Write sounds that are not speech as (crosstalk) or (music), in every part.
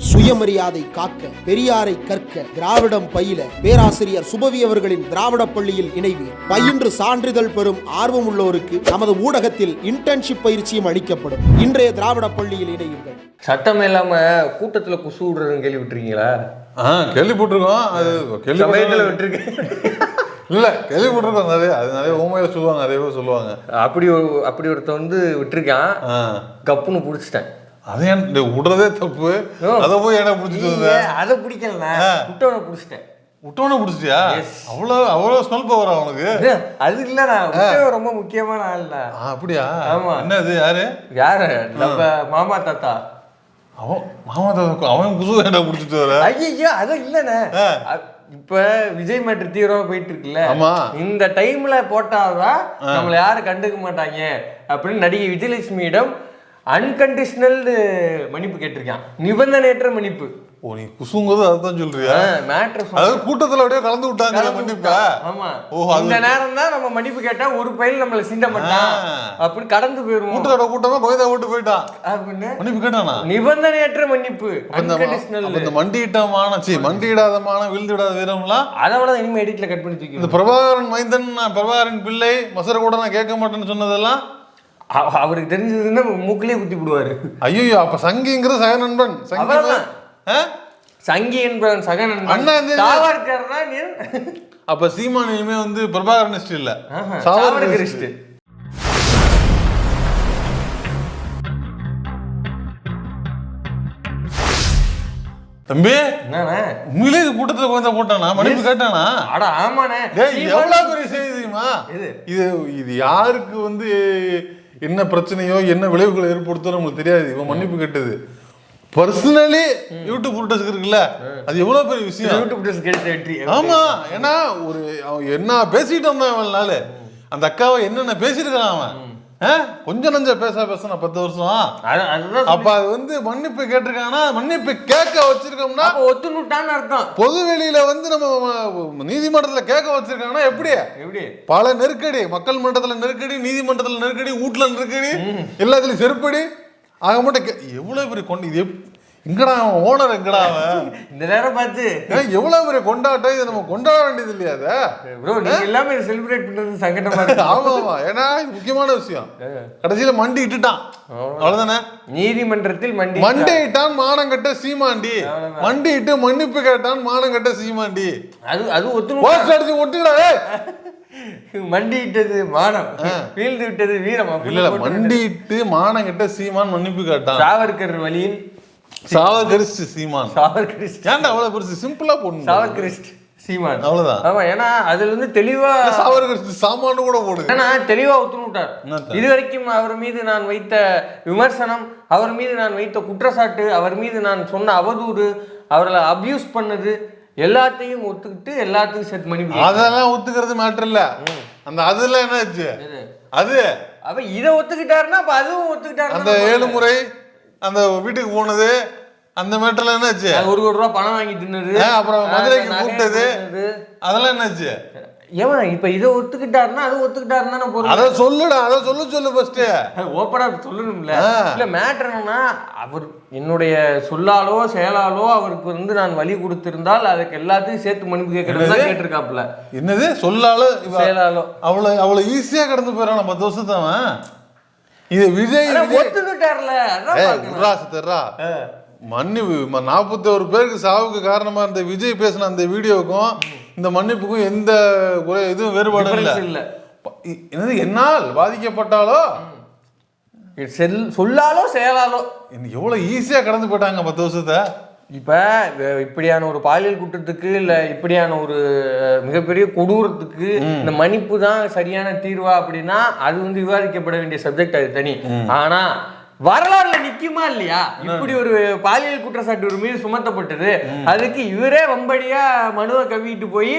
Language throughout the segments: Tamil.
சுயமரியாதை காக்க பெரியாரை கற்க திராவிடம் பயில பேராசிரியர் சுபவி அவர்களின் திராவிட பள்ளியில் இணைவீர் பயின்று சான்றிதழ் பெறும் ஆர்வம் உள்ளோருக்கு நமது ஊடகத்தில் இன்டர்ன்ஷிப் பயிற்சியும் அளிக்கப்படும். இன்றைய திராவிட பள்ளியில் இணையுங்கள். சட்டம் இல்லாம கூட்டத்துல குசு விடுறதுன்னு கேள்விப்பட்டிருக்கீங்களா? ஆ கேள்விப்பட்டிருக்கோம். அது சமயத்துல கேள்விப்பட்டிருக்கோம் விட்டுருக்கேன் இல்ல கேள்விப்பட்டிருக்கோம் நிறைய. அது நிறைய உண்மையில சொல்லுவாங்க நிறைய பேர் சொல்லுவாங்க. அப்படி ஒரு- அப்படி ஒருத்தன் வந்து விட்டுருக்கான். கப்புன்னு புடிச்சிட்டேன். அது இந்த விடுறதே தப்பு. அதை போய் என்ன பிடிச்சிட்டு அதை பிடிக்கல விட்டவனை புடிச்சிட்டேன் விட்டோன்னு பிடிச்சிட்டியா அவ்வளோ அவ்வளோ ஸ்மெல் பவர் அவனுக்கு அது விட்டவன் ரொம்ப முக்கியமான ஆள்ல ஆ, அப்படியா? ஆமா. என்னது யாரு? யாரு? நம்ம மாமா தாத்தா. அவன் மாமா தாத்தா அவன் புது என்ன பிடிச்சிட்டு வர? ஐயோ அது இல்லண்ணே. இப்ப விஜய் மேட்ரு தீவிரமா போயிட்டு இருக்குல்ல. இந்த டைம்ல போட்டாதான் நம்மள யாரும் கண்டுக்க மாட்டாங்க அப்படின்னு நடிகை விஜயலட்சுமியிடம் அன்கண்டிஷனல் மன்னிப்பு கேட்டிருக்கான். நிபந்தனையற்ற மன்னிப்பு. ஓ நீ குசுங்கிறது அதுதான் சொல்றியா? மேட்ரு அதாவது கூட்டத்துல அப்படியே கலந்து விட்டாங்க மன்னிப்பா. ஆமா. இந்த நேரம் தான் நம்ம மன்னிப்பு கேட்டா ஒரு பையல் நம்மள சீண்ட மாட்டான். அப்படின்னு கடந்து போயிருவோம். கூட்டத்தோட கூட்டமா கோயதா விட்டு போயிட்டான். அப்படின்னு மன்னிப்பு கேட்டானா? நிபந்தனையற்ற மன்னிப்பு. இந்த மண்டியிட்டமான சி மண்டியிடாதமான விழுந்து விடாத வீரம்லாம் அதோட இனிமே எடிட்ல கட் பண்ணி தூக்கி இந்த பிரபாகரன் மைந்தன் நான் பிரபாகரன் பிள்ளை மசர கூட நான் கேட்க மாட்டேன்னு சொன்னதெல்லாம் அவருக்கு தெரிஞ்சதுன்னா மூக்கிலே குத்தி விடுவாரு. ஐயோ அப்ப சங்கிங்கிற சக நண்பன். சங்கி என்பவன் சக நண்பன். அப்ப சீமான் இனிமே வந்து பிரபாகரனிஸ்ட் இல்ல. சாவர்கரிஸ்ட். தம்பி உண்மையிலே இது கூட்டத்துல கோயந்தா போட்டானா? மன்னிப்பு கேட்டானா? அட ஆமாண்ணே. எவ்வளவு பெரிய செய்தி தெரியுமா? இது இது யாருக்கு வந்து என்ன பிரச்சனையோ என்ன விளைவுகளை ஏற்படுத்தோ நம்மளுக்கு தெரியாது. இவன் மன்னிப்பு கேட்டது. பர்சனலி யூடியூப் ஃபுட்டஸ்க்கு இருக்குல்ல அது எவ்வளவு பெரிய விஷயம்? யூடியூப் கிடைச்ச வெற்றி ஆமா ஏன்னா ஒரு அவன் என்ன பேசிட்டு வந்தான் நாள் அந்த அக்காவை என்னென்ன பேசியிருக்கான் அவன்? கொஞ்சம் நஞ்ச பேச பேசின பத்து வருஷம்? அப்ப அது வந்து மன்னிப்பு கேட்டிருக்காங்கன்னா மன்னிப்பு கேட்க வச்சிருக்கோம்னா ஒத்துணுட்டான்னு அர்த்தம். பொது வெளியில வந்து நம்ம நீதிமன்றத்துல கேட்க வச்சிருக்காங்கன்னா எப்படி? எப்படி? பல நெருக்கடி மக்கள் மன்றத்துல நெருக்கடி நீதிமன்றத்துல நெருக்கடி வீட்டுல நெருக்கடி எல்லாத்துலயும் செருப்படி. ஆக மட்டும் எவ்வளவு பெரிய கொண்டு இது எங்கடா அவன் ஓனர் எங்கடா அவன்? இந்த நேரம் பார்த்து. ஏன் இவ்வளவு பெரிய கொண்டாட்டம் இதை? நம்ம கொண்டாட வேண்டியது இல்லையா அதை ப்ரோ நீங்க எல்லாமே செலிப்ரேட் பண்றது சங்கடமா இருக்கு. ஆமா ஆமா. ஏன்னா முக்கியமான விஷயம். கடைசியில மண்டி இட்டுட்டான். அவ்வளவுதானே? நீதிமன்றத்தில் மண்டி மண்டி இட்டான் மானம் கட்ட சீமாண்டி. மண்டி இட்டு மன்னிப்பு கேட்டான் மானம் கட்ட சீமாண்டி. அது அது போஸ்ட் அடிச்சு ஒட்டுடா ஏய். மண்டியிட்டது மானம். வீழ்ந்து விட்டது வீரம். இல்ல மண்டி இட்டு மானம் கட்ட சீமான் மன்னிப்பு கேட்டான். சாவர்கர் வழியில் சாவகரிச்சு சீமான். சாவர்கரிஸ்ட் ஏன்டா அவ்வளவு பெருசு? சிம்பிளா போடணும். சாவர்கரிஸ்ட் சீமான். அவ்வளவுதான். ஆமா ஏன்னா அதுல வந்து தெளிவா சாவகரிச்சு சாமான்னு கூட போடுங்க ஏன்னா தெளிவா ஒத்துணு விட்டார். என்னத்த? இதுவரைக்கும் அவர் மீது நான் வைத்த விமர்சனம் அவர் மீது நான் வைத்த குற்றச்சாட்டு அவர் மீது நான் சொன்ன அவதூறு அவர்களை அபியூஸ் பண்ணது எல்லாத்தையும் ஒத்துக்கிட்டு எல்லாத்தையும் செட் பண்ணி அதெல்லாம் ஒத்துக்கிறது மேட்டர் இல்ல. அந்த அதுல என்ன ஆச்சு அது. அப்ப இதை ஒத்துக்கிட்டாருன்னா அப்ப அதுவும் ஒத்துக்கிட்டாரு அந்த ஏழு முறை அந்த வீட்டுக்கு போனது அந்த மேட்டர்ல என்னாச்சு? ஒரு கோடி ரூபா பணம் வாங்கி தின்னது. அப்புறம் மதுரைக்கு கூப்பிட்டது. அதெல்லாம் என்னாச்சு? ஏன் இப்ப இதை ஒத்துக்கிட்டாருன்னா அது ஒத்துக்கிட்டாருன்னா நான் பொருள்? அத சொல்லுடா அத சொல்ல சொல்லு ஃபர்ஸ்ட் ஓப்பனா சொல்லணும்ல. இல்ல மேட்டர் என்னன்னா அவர் என்னுடைய சொல்லாலோ செயலாலோ அவருக்கு வந்து நான் வழி கொடுத்திருந்தால் அதுக்கு எல்லாத்தையும் சேர்த்து மன்னிப்பு கேட்கறது தான் கேட்டிருக்காப்புல. என்னது? சொல்லால செயலாலோ. அவ்வளவு அவ்வளவு ஈஸியா கடந்து போயிடான் பத்து வருஷத்தை அவன் இது விஜய் ஒத்துக்கிட்டார்ல. அதான் ஏய், பார்க்கணும். விட்றா சித்தர்ரா. மன்னி நாற்பத்தி ஒரு பேருக்கு சாவுக்கு காரணமா இருந்த விஜய் பேசின அந்த வீடியோவுக்கும் இந்த மன்னிப்புக்கும் எந்த இதுவும் வேறுபாடும் இல்ல. என்னது என்னால் பாதிக்கப்பட்டாலோ? செல் சொல்லாலோ செயலாலோ இன்னும் எவ்வளவு ஈஸியா கடந்து போயிட்டாங்க பத்து வருஷத்தை. இப்ப இப்படியான ஒரு பாலியல் குற்றத்துக்கு இல்ல இப்படியான ஒரு மிகப்பெரிய கொடூரத்துக்கு இந்த மன்னிப்பு தான் சரியான தீர்வா அப்படின்னா அது வந்து விவாதிக்கப்பட வேண்டிய சப்ஜெக்ட் அது தனி. ஆனா வரலாறுல நிக்குமா இல்லையா? இப்படி ஒரு பாலியல் குற்றச்சாட்டு ஒரு மீது சுமத்தப்பட்டது. அதுக்கு இவரே வம்படியா மனுவை கவிட்டு போய்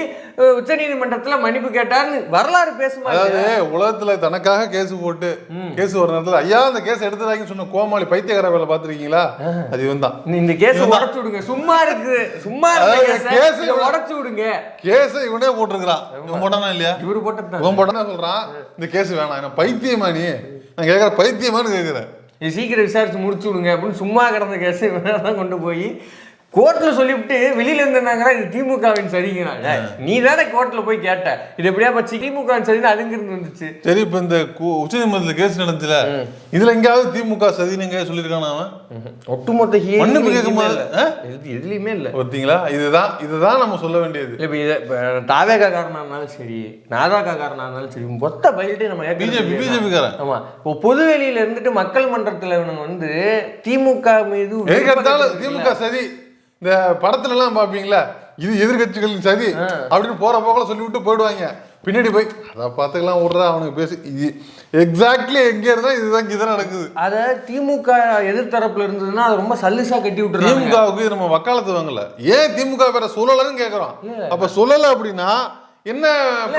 உச்ச நீதிமன்றத்துல மன்னிப்பு கேட்டார்னு வரலாறு பேசுமா அதாவது உலகத்துல தனக்காக கேஸ் போட்டு கேஸ் ஒரு நேரத்துல ஐயா அந்த கேஸ் எடுத்ததாங்கன்னு சொன்ன கோமாளி பைத்தியக்கார வேலை பாத்திருக்கீங்களா அது இவன் தான். இந்த- கேஸ் உடைச்சு விடுங்க. சும்மா இருக்கு. சும்மா கேஸ் உடைச்சு விடுங்க. கேஸ் இவனே போட்டிருக்கிறான். இவன் போட்டானா இல்லையா? இவரு போட்டது இவன் போட்டானா சொல்றான் இந்த கேஸ் வேணாம். பைத்தியமா நீ? நான் கேட்கற பைத்தியமான்னு கேட்கிறேன் சீக்கிரம் விசாரித்து முடிச்சு விடுங்க அப்படின்னு சும்மா கிடந்த கேஸ் தான் கொண்டு போய் கோர்ட்ல சொல்லிவிட்டு வெளியில இருந்தாங்க இது திமுகவின் சரிங்கிறாங்க. நீ தானே கோர்ட்ல போய் கேட்ட. இது எப்படியா பச்சு திமுகவின் சரி அதுங்க இருந்து வந்துச்சு. சரி இப்ப இந்த உச்ச நீதிமன்றத்துல கேஸ் நடந்துச்சுல இதுல எங்கேயாவது திமுக சதின்னு எங்கேயாவது சொல்லியிருக்கானா அவன்? ஒட்டுமொத்த எதுவுமே கேட்கும்போது, எதுலயுமே இல்ல. பார்த்தீங்களா இதுதான் இதுதான் நம்ம சொல்ல வேண்டியது. இப்ப இதை தாவேகா காரனா இருந்தாலும் சரி நாதாக்கா காரனா இருந்தாலும் சரி மொத்த பயில்ட்டே நம்ம பிஜேபி பிஜேபி காரன் ஆமா. இப்போ பொதுவெளியில இருந்துட்டு மக்கள் மன்றத்துல வந்து திமுக மீது திமுக சதி. இந்த படத்துல எல்லாம் பாப்பீங்களா? இது எதிர்கட்சிகளின் சதி அப்படின்னு போற போக்கல சொல்லி விட்டு போயிடுவாங்க. பின்னாடி போய் அதை பார்த்துக்கலாம் விட்றா அவனுக்கு பேசி. இது எக்ஸாக்ட்லி எங்க இருந்தா இதுதான் இதுதான் நடக்குது. அத திமுக எதிர்த்தரப்புல இருந்ததுன்னா அது ரொம்ப சல்லிசா கட்டி விட்டுறாங்க. திமுகவுக்கு நம்ம வக்காலத்து வாங்கல. ஏன் திமுக பேர சொல்லலன்னு கேக்குறோம். அப்ப சொல்லல அப்படின்னா என்ன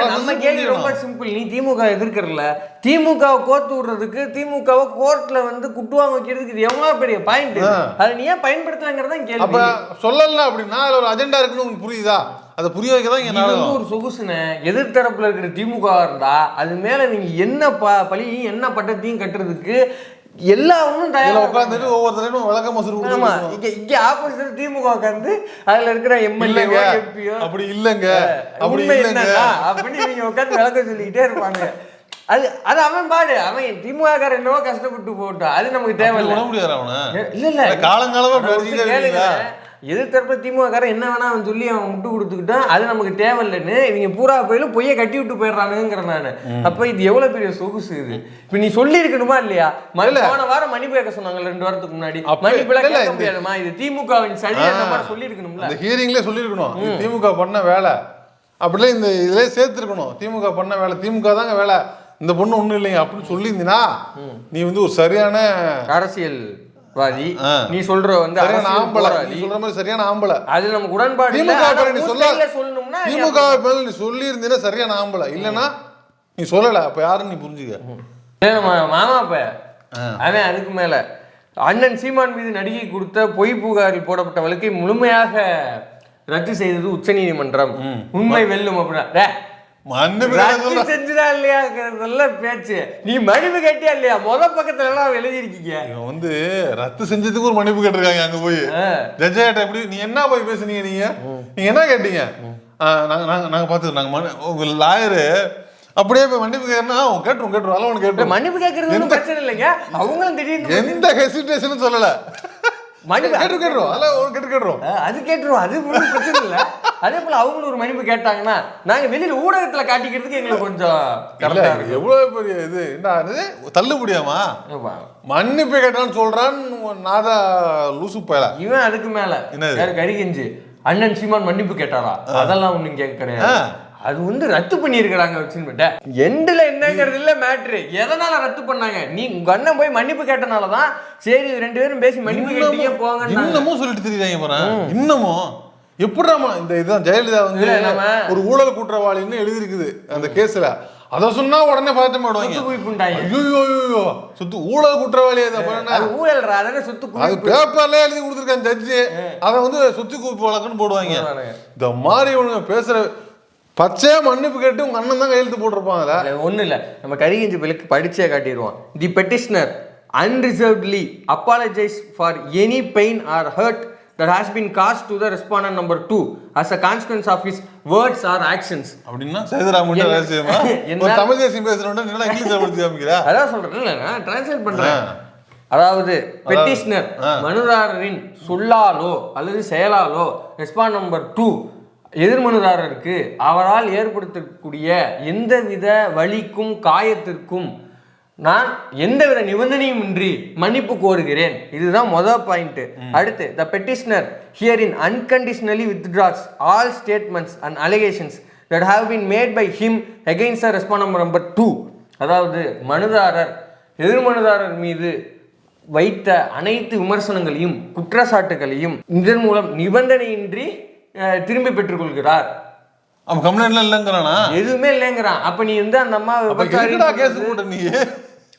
நம்ம கேள்வி ரொம்ப சிம்பிள் நீ திமுக எதிர்க்கிறல திமுக வை கோர்த்து விடுறதுக்கு திமுகவை கோர்ட்ல வந்து குட்டுவாங்க வைக்கிறதுக்கு இது எவ்வளவு பெரிய பாயிண்ட் அதை நீ ஏன் பயன்படுத்தலாங்கிறதா அப்ப கேள்வி சொல்லல அப்படின்னா அதுல ஒரு அஜெண்டா இருக்குன்னு உங்களுக்கு புரியுதா? அதை புரிய வைக்க தான் இங்க வந்து ஒரு சொகுசுன எதிர்த்தரப்புல இருக்கிற திமுக இருந்தா அது மேல நீங்க என்ன ப பழியும் என்ன பட்டத்தையும் கட்டுறதுக்கு எல்லாரும் உட்காந்துட்டு ஒவ்வொருத்தரையும் விளக்க மசூர் ஆமா இங்க இங்க ஆப்போசிட் திமுக உட்கார்ந்து அதுல இருக்கிற எம்எல்ஏ எம்பியோ அப்படி இல்லைங்க. அப்படி இல்லைங்க. அப்படின்னு இவங்க உட்கார்ந்து விளக்க சொல்லிக்கிட்டே இருப்பாங்க. அது அது அவன் பாடு. அவன் திமுக என்னவோ கஷ்டப்பட்டு போட்டோம் அது நமக்கு தேவையில்ல. விட முடியாது அவனை. இல்ல இல்ல. காலங்காலமா அதை பேசிக்கிட்டே வந்து கேளுங்க. இருக்கீங்களா? எதிர்த்தரப்புல திமுக காரன் என்ன வேணா அவன் சொல்லி அவன் முட்டு கொடுத்துக்கிட்டான் அது நமக்கு தேவையில்லைன்னு இவங்க பூரா போயிலும் பொய்ய கட்டி விட்டு போயிடுறானுங்கிற நானு. அப்ப இது எவ்வளவு பெரிய சொகுசு இது? இப்ப நீ சொல்லி இருக்கணுமா இல்லையா? மறு போன வாரம் மன்னிப்பு கேட்க சொன்னாங்க ரெண்டு வாரத்துக்கு முன்னாடி. அப்ப- மன்னிப்பு எல்லாம் இல்ல, கேட்க இந்த- முடியாதுமா? இது திமுகவின் சரி அந்த மாதிரி சொல்லி இருக்கணும்ல அந்த ஹியரிங்லேயே சொல்லியிருக்கணும். திமுக பண்ண வேலை. அப்படிலாம் இந்த இதுலயே சேர்த்துருக்கணும். திமுக பண்ண வேலை. திமுக தாங்க வேலை. இந்த பொண்ணு ஒண்ணும் இல்லைங்க அப்படின்னு சொல்லியிருந்தீங்கன்னா நீ வந்து ஒரு சரியான அரசியல்வாதி ஆ. நீ சொல்ற வந்து ஆம்பளை. நீ. சொல்ற மாதிரி சரியான ஆம்பளை. அது நமக்கு உடன்பாடு இல்ல. திமுக நீ சொல்ல. சொல்லணும்னா திமுக மேல நீ சொல்லி இருந்தீங்கன்னா சரியான ஆம்பளை. இல்லைன்னா நீ சொல்லல. அப்ப யாருன்னு நீ புரிஞ்சுக்க. மாமா அப்ப. அவன் அதுக்கு மேல. அண்ணன் சீமான் மீது நடிகை கொடுத்த பொய் புகாரில் போடப்பட்ட வழக்கை முழுமையாக ரத்து செய்தது உச்சநீதிமன்றம். உண்மை வெல்லும் அப்படின்னா. மன்னிப்பு. செஞ்சுதா இல்லையாங்கிறதெல்லாம் பேச்சு. நீ மனுவு கட்டியா இல்லையா? முத பக்கத்துல எல்லாம் எழுதிருக்கீங்க இவன் வந்து ரத்து செஞ்சதுக்கு ஒரு மன்னிப்பு கேட்டிருக்காங்க அங்க போய். ஜட்ஜாட்ட எப்படி நீ என்ன போய் பேசுனீங்க நீங்க? நீங்க என்ன கேட்டீங்க? நாங்க நாங்க நாங்க பார்த்து நாங்க உங்க லாயரு அப்படியே போய் மன்னிப்பு கேட்கறா அவன் கேட்டுரும் கேட்டுரும். அதெல்லாம் கேட்டுரும். மன்னிப்பு கேட்கறது பிரச்சனை இல்லைங்க. அவங்களும் திடீர்னு எந்த ஹெசிடேஷனும் சொல்லல. மன்னிப்பு. கேட்டு கேட்டுரும் அதெல்லாம் ஒரு கேட்டு கேட்டுரும் அது அது ஒன்றும் பிரச்சனை இல்லை. அதே போல அவங்களும் ஒரு மன்னிப்பு கேட்டாங்கன்னா நாங்க வெளியில ஊடகத்துல காட்டிக்கிறதுக்கு எங்களுக்கு கொஞ்சம் எவ்வளவு பெரிய இது? என்ன தள்ளு முடியாமா. மன்னிப்பு கேட்டான்னு சொல்றான்னு நாதா லூசு பயலா. இவன் அதுக்கு மேல. என்னது? யாரு கரிகஞ்சி. அண்ணன் சீமான் மன்னிப்பு கேட்டாரா? அதெல்லாம் ஒண்ணும் கேட்க கிடையாது. அது வந்து ரத்து பண்ணியிருக்கிறாங்க வச்சுன்னு எண்டுல என்னங்கிறது இல்ல மேட்ரு எதனால ரத்து பண்ணாங்க? நீ உங்க அண்ணன் போய் மன்னிப்பு கேட்டனாலதான் சரி ரெண்டு பேரும் பேசி மன்னிப்பு கேட்டீங்க போங்க இன்னமும் சொல்லிட்டு தெரியுறாங்க பாரு? இன்னமும். எப்படிடாமா இந்த இதுதான் ஜெயலலிதா வந்து நம்ம- ஒரு ஊழல் குற்றவாளின்னு எழுதியிருக்குது அந்த கேஸ்ல. அத சொன்னா உடனே பதட்டம் குவிப்புண்டாங்க ஐயோ ஐயோ சுத்து ஊழல் குற்றவாளி ஊழல்ரா அதானே சொத்து அது குவிப்பு. பேப்பர்ல எழுதி கொடுத்துருக்கான் ஜட்ஜி அதை வந்து சுத்தி கூப்பு வழக்குன்னு போடுவாங்க. இந்த மாதிரி இவனுங்க பேசுற பச்சையா மன்னிப்பு கேட்டு உங்க அண்ணன் தான் கையெழுத்து போட்டிருப்பாங்கல்ல இல்ல, ஒண்ணும் இல்ல. நம்ம கரிகஞ்சி பிள்ளைக்கு படிச்சே காட்டிடுவோம். The petitioner unreservedly apologize for any pain or hurt that has been caused to the respondent number two. As a consequence of his words or actions. அப்படின்னா சேதுராமன் என்ன- ரகசியமா (laughs) தமிழ் தேசியம் பேசுறோம்னா என்ன இங்கிலீஷ்ல படிச்சு காமிக்கிறா? அதான் சொல்றேன். இல்ல நான் டிரான்ஸ்லேட் பண்றேன். அதாவது பெட்டிஷனர் மனுதாரரின் சொல்லாலோ அல்லது செயலாலோ ரெஸ்பாண்ட் நம்பர் டூ எதிர்மனுதாரருக்கு அவரால் ஏற்படுத்தக்கூடிய எந்தவித வலிக்கும் காயத்திற்கும் நான் எந்தவித நிபந்தனையும் இன்றி மன்னிப்பு கோருகிறேன். இதுதான் மொதல் பாயிண்ட் அடுத்து the petitioner here in unconditionally withdraws all statements and that have been made by him against the respondent number two அதாவது மனுதாரர் எதிர்மனுதாரர் மீது வைத்த அனைத்து விமர்சனங்களையும் குற்றச்சாட்டுகளையும் இதன் மூலம் நிபந்தனையின்றி திரும்பி பெற்றுக்கொள்கிறார். அவன் கம்ப்ளைண்ட்லாம் இல்லைங்கிறானா எதுவுமே இல்லைங்கிறான். அப்ப நீ வந்து அந்த அம்மா நீ?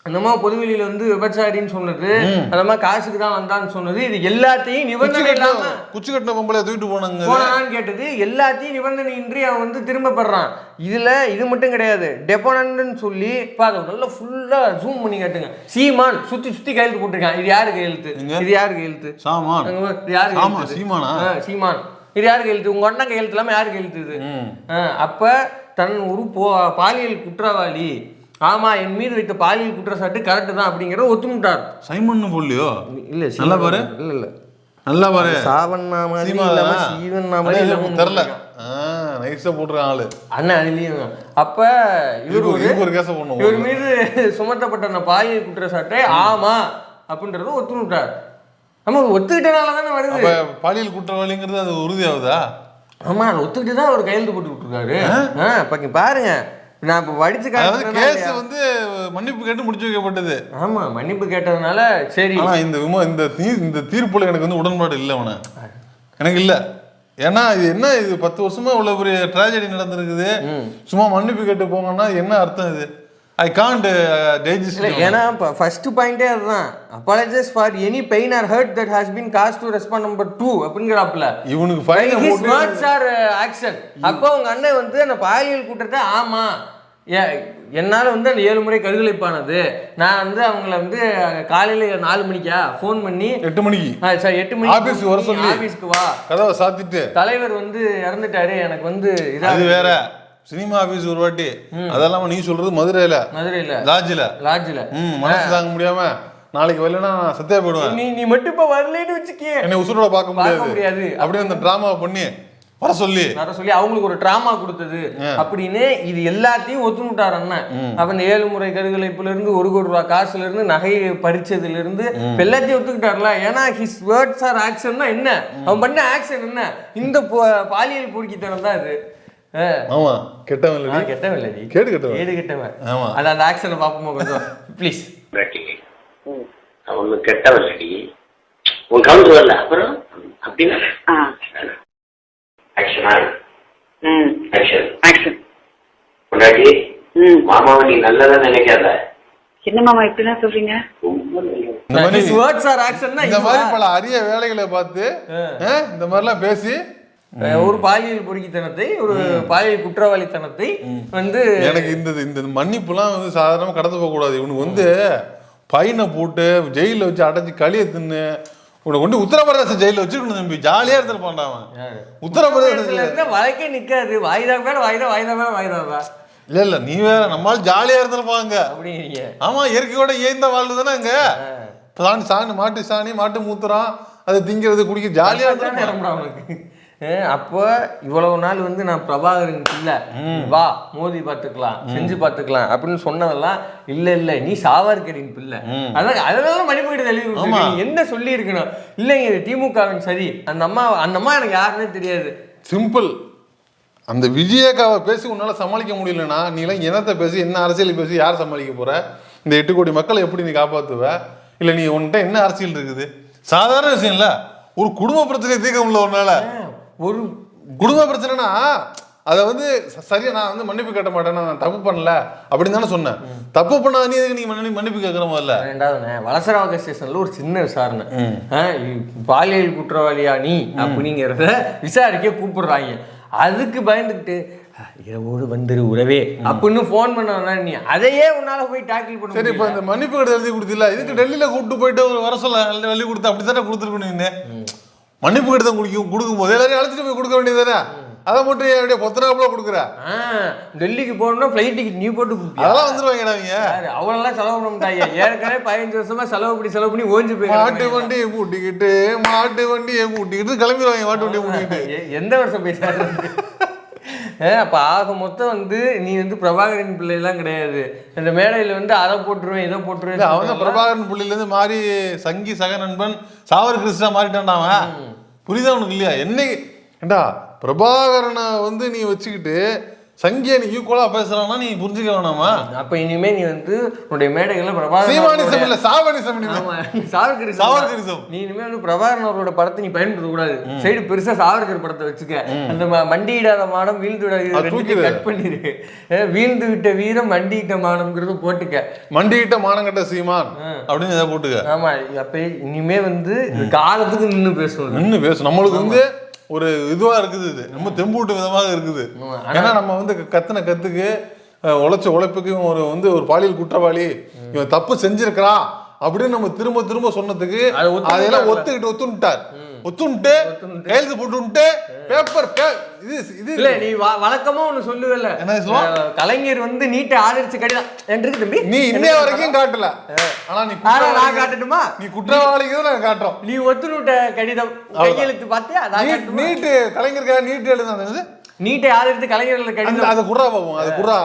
அந்த மாதிரி பொதுவெளியில வந்து விபச்சாரின்னு சொன்னது. அந்த மாதிரி காசுக்கு தான் வந்தான்னு சொன்னது. இது எல்லாத்தையும் நிபந்தனை இல்லாம குச்சி கட்டின பொம்பளை தூக்கிட்டு போனாங்க போனான்னு கேட்டது. எல்லாத்தையும் நிபந்தனையின்றி அவன் வந்து திரும்ப பெறான். இதுல இது மட்டும் கிடையாது. டெபோனன்னு சொல்லி அதை நல்லா ஃபுல்லா ஜூம் பண்ணி காட்டுங்க. சீமான் சுத்தி சுத்தி கையெழுத்து போட்டிருக்கான். இது யாரு கையெழுத்து? இது யாரு கையெழுத்து? சாமான். இது யாரு? சீமானா? சீமான். இது யாரு கையெழுத்து உங்க அண்ணன் கையெழுத்து இல்லாம யாரு கையெழுத்து இது? ம். ஆ, அப்ப தன் ஒரு பாலியல் குற்றவாளி. ஆமா என் மீது வைத்த பாலியல் குற்றச்சாட்டு கரெக்ட் தான் அப்படிங்கறத ஒத்துமுட்டார். சைமன் போடலையோ? இல்ல நல்லா பாரு. இல்ல இல்ல. நல்லா பாரு. மாதிரி சீமா. இல்லாம இது இல்லாம தெரியல. நைஸா போட்டுருக்கான் ஆளு. அண்ணன் அதுலயும். அப்ப இவர் ஒரு- கேச பண்ணுவோம் இவர் மீது சுமத்தப்பட்ட அந்த பாலியல் குற்றச்சாட்டை ஆமா அப்படின்றத ஒத்துனுட்டார் நம்ம ஒத்துக்கிட்டனால தானே வருது. பாலியல் குற்றவாளிங்கிறது அது உறுதியாகுதா? ஆமா அதை ஒத்துக்கிட்டு தான் அவர் கையெழுத்து போட்டு விட்டுருக்காரு. ஆ, இப்ப பாருங்க. நான் இப்ப வடிச்சு கேஸ்? வந்து மன்னிப்பு கேட்டு முடிச்சு வைக்கப்பட்டது. ஆமா மன்னிப்பு கேட்டதுனால சரி. ஆனா இந்த விமோ இந்த தீ இந்த தீர்ப்புல எனக்கு வந்து உடன்பாடு இல்லை அவன. எனக்கு இல்ல. ஏன்னா இது என்ன இது? பத்து வருஷமா இவ்வளவு பெரிய ட்ராஜடி நடந்திருக்குது. சும்மா மன்னிப்பு கேட்டு போங்கன்னா என்ன அர்த்தம் இது? ஐ காண்ட் டைஜஸ்ட் ஏன்னா ஃபர்ஸ்ட் பாயிண்டே அதுதான். Apologise for any pain or hurt that has been caused to respondent number two அப்படிங்கிறாப்ல இவனுக்கு fine his words or action அப்போ உங்க அண்ணன் வந்து அந்த பாலியல் குற்றத்தை ஆமா என்னால வந்து அந்த ஏழு முறை கருதலைப்பானது நான் வந்து அவங்கள வந்து காலையில நாலு மணிக்கா ஃபோன் பண்ணி எட்டு மணிக்கு. ஆ, சரி எட்டு மணிக்கு ஆபீஸ்க்கு வர சொல்லி. ஆபீஸ்க்கு வா. கதவை சாத்திட்டு. தலைவர் வந்து இறந்துட்டாரு. எனக்கு வந்து இதா அது வேற. சினிமா ஆபீஸ் ஒரு வாட்டி. அதெல்லாம் நீ சொல்றது மதுரையில. மதுரையில. லாட்ஜில். லாட்ஜில். ம் மனசு தாங்க முடியாம நாளைக்கு வரலன்னா நான் சத்தியா போயிடுவேன். நீ நீ மட்டும் இப்ப வரலைன்னு வச்சுக்கே என்னை உசுரோட பார்க்க முடியாது. முடியாது. அப்படியே அந்த டிராமா பண்ணி வர சொல்லி. வர சொல்லி அவங்களுக்கு ஒரு டிராமா கொடுத்தது. அப்படின்னு இது எல்லாத்தையும் ஒத்துணுட்டார் அண்ணன். அப்ப இந்த ஏழு முறை கருகலைப்புல இருந்து ஒரு கோடி ரூபாய் காசுல இருந்து நகையை பறிச்சதுல இருந்து எல்லாத்தையும் ஒத்துக்கிட்டார்ல. ஏன்னா ஹிஸ் வேர்ட்ஸ் ஆர் ஆக்ஷன்னா என்ன? அவன் பண்ண ஆக்ஷன் என்ன? இந்த பாலியல் பொறுக்கித்தனம் தான் இது. ஆமா கெட்டவன் இல்லடி. நான் கெட்டவன் இல்லடி. கேடு கெட்டவன். ஏடு கெட்டவன். ஆமா. அது அந்த ஆக்ஷனை பார்ப்போமா கொஞ்சம் ப்ளீஸ் அவனு கெட்டவல்லடி உன் கவுண்ட் வரல. அப்புறம்? அப்படின்னா? ஆ. ஆக்ஷனா ம். ஆக்ஷன் ஆக்ஷன் பொண்டாட்டி ம். மாமாவை நீ நல்லதா நினைக்காத. என்ன மாமா இப்படிலாம் சொல்றீங்க. இந்த மாதிரி பல அரிய வேலைகளை பார்த்து இந்த மாதிரிலாம் பேசி ஒரு பாலியல் பொறுக்கித்தனத்தை ஒரு பாலியல் குற்றவாளித்தனத்தை வந்து எனக்கு இந்த இந்த மன்னிப்புலாம் வந்து சாதாரணமா கடந்து போக கூடாது இவனுக்கு வந்து பையனை போட்டு ஜெயில வச்சு அடைச்சு களிய தின்னு உன்னை கொண்டு உத்தரப்பிரதேச ஜெயில வச்சுக்கணும் தம்பி. ஜாலியா இருந்திருப்பான்டா அவன். உத்தரப்பிரதேச இதுல இருந்தா வழக்கே நிக்காது. வாய்தா மேல வாய்தா வாய்தா மேல வாய்தாவா இல்ல இல்ல நீ வேற. நம்மால் ஜாலியா இருந்திருப்பாங்க அப்படிங்கிறீங்க. ஆமா இயற்கையோட ஏந்த வாழ்வு தானே அங்க. சாணி சாணி மாட்டு சாணி மாட்டு மூத்திரம் அதை திங்கிறது குடிக்க ஜாலியா இருந்திருப்பான் இறங்குடா அவனுக்கு அப்போ இவ்வளவு நாள் வந்து நான் பிரபாகரன் இல்ல வா மோதி பார்த்துக்கலாம் செஞ்சு பார்த்துக்கலாம் அப்படின்னு சொன்னதெல்லாம் இல்ல இல்ல நீ சாவார்கரின் பிள்ளை. அதான் அதனால தள்ளி ஆமா. நீ என்ன சொல்லி இருக்கணும் இல்லைங்க இது திமுகவின் சரி அந்த அம்மா அந்த அம்மா எனக்கு யாருன்னே தெரியாது. சிம்பிள். அந்த விஜயக்காவை பேசி உன்னால சமாளிக்க முடியலன்னா நீ எல்லாம் என்னத்தை பேசி என்ன அரசியல் பேசி யார் சமாளிக்க போற? இந்த எட்டு கோடி மக்களை எப்படி நீ காப்பாத்துவ? இல்ல நீ உன்கிட்ட என்ன அரசியல் இருக்குது? சாதாரண விஷயம் இல்ல ஒரு குடும்ப பிரச்சனையை தீர்க்க முடியல உன்னால ஒரு குடும்ப பிரச்சனைனா அதை வந்து சரியா நான் வந்து மன்னிப்பு கேட்ட மாட்டேன் நான் தப்பு பண்ணல அப்படின்னு தானே சொன்னேன். தப்பு பண்ணா நீ எதுக்கு நீ மன்னி- மன்னிப்பு கேட்கற முதல்ல? ரெண்டாவதுண்ணே வலசரவாக்க ஸ்டேஷன்ல ஒரு சின்ன விசாரணை. பாலியல் குற்றவாளியா நீ அப்படிங்கிறத விசாரிக்க கூப்பிடுறாங்க. அதுக்கு பயந்துக்கிட்டு "அ, இரவோடு வந்துரு உறவே. அப்படின்னு ஃபோன் பண்ண நீ? அதையே உன்னால போய் டாக்கிள் பண்ண சரி இப்ப. இந்த மன்னிப்பு கடிதம் எழுதி கொடுத்தில இதுக்கு டெல்லியில கூப்பிட்டு போயிட்டு ஒரு வர சொல்ல எழுதி கொடுத்து அப்படித்தானே கொடுத்துருக்கணும் நீ மன்னிப்பு கடிதம் குடிக்கும் கொடுக்கும் போது. எல்லாரையும் அழைச்சிட்டு போய் கொடுக்க வேண்டியதானே அதை மட்டும் அப்படியே பொத்தனாப்புல கொடுக்குற? டெல்லிக்கு போகணும்னா ஃப்ளைட் டிக்கெட் நீ போட்டு? அதெல்லாம் வந்துருவாங்கடா அவங்க. யாரு? அவளெல்லாம் செலவு பண்ண மாட்டாங்க ஏற்கனவே பதினஞ்சு வருஷமா செலவு பண்ணி செலவு பண்ணி ஓஞ்சு மாட்டு போய் வண்டியை பூட்டிக்கிட்டு மாட்டு வண்டியை பூட்டிக்கிட்டு கிளம்பிடுவாங்க மாட்டு வண்டியை பூட்டிக்கிட்டு. எந்த வருஷம் பேசாரு அப்ப ஆக மொத்தம் வந்து நீ வந்து பிரபாகரன் பிள்ளைலாம் கிடையாது. இந்த மேடையில வந்து அதை போட்டுருவேன் இதை போட்டுருவேன் அவன் தான் பிரபாகரன் புள்ளில இருந்து மாறி சங்கி சக நண்பன் சாவர் கிருஷ்ணா மாறிட்டான்டா அவன். புரியுதா உனக்கு இல்லையா? என்னைக்கு ஏண்டா பிரபாகரனை வந்து நீ வச்சுக்கிட்டு சங்கியன் ஈக்குவலா பேசுறான்னா நீ புரிஞ்சுக்க வேணாமா? அப்ப இனிமே நீ வந்து உன்னுடைய மேடைகள்ல பிரபாகரன் சீமானிசம் இல்ல சாவனிசம் சாவர்கரிசம். சாவர்கரிசம். நீ இனிமே வந்து பிரபாகரன் அவரோட படத்தை நீ பயன்படுத்த கூடாது. சைடு பெருசா சாவர்கர் படத்தை வச்சுக்க. அந்த மண்டியிடாத மானம் வீழ்ந்து விடாத. கட் பண்ணிரு. வீழ்ந்து விட்ட வீரம் மண்டியிட்ட மானம்ங்கிறது போட்டுக்க. மண்டியிட்ட மானங்கட்ட சீமான் அப்படின்னு இதை போட்டுக்க. ஆமா அப்ப இனிமே வந்து காலத்துக்கு நின்னு பேசணும் நின்னு பேசு. நம்மளுக்கு வந்து ஒரு இதுவா இருக்குது இது. ரொம்ப தெம்பூட்டு விதமாக இருக்குது. ஏன்னா நம்ம வந்து கத்துன கத்துக்கு உழைச்ச உழைப்புக்கு இவன் ஒரு வந்து ஒரு பாலியல் குற்றவாளி இவன் தப்பு செஞ்சிருக்கிறான் அப்படின்னு நம்ம திரும்ப திரும்ப சொன்னதுக்கு அதை ஒத்துக்கிட்டார்ல. அதையெல்லாம் ஒத்துக்கிட்டு ஒத்துன்ட்டார் ஒத்துன்ட்டு கையெழுத்து போட்டுன்ட்டு பேப்பர் இது இது. இல்ல நீ வழக்கமா ஒண்ணு சொல்லுவல்ல. என்ன கலைஞர் வந்து நீட்டை ஆதரிச்சு கடிதம் என்று தம்பி? நீ இன்னைய வரைக்கும் காட்டல. ஆனா நீ நான் காட்டட்டுமா? நீ குற்றவாளிக்கு நாங்க காட்டுறோம். நீ ஒத்துணுட்ட கடிதம் கையெழுத்து பார்த்தியா நான் நீட்? நீட்டு கலைஞருக்காக நீட் எழுதுனது நீட்டை ஆதரித்து கலைஞர்கள் கடிதம்? அது குறா பாப்போம் அது குறா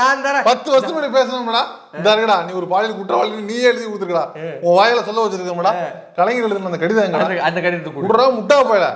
நான் தரேன். பத்து வருஷம் முன்னாடி பேசணும்டா இந்த இருக்கடா நீ ஒரு பாலியல் குற்றவாளி நீயே எழுதி கொடுத்துருக்கடா. உன் வாயில சொல்ல வச்சிருக்கோம்டா கலைஞர் எழுதின அந்த கடிதம் அந்த- கடிதத்தை கொடு. குடுறா முட்டா போயில.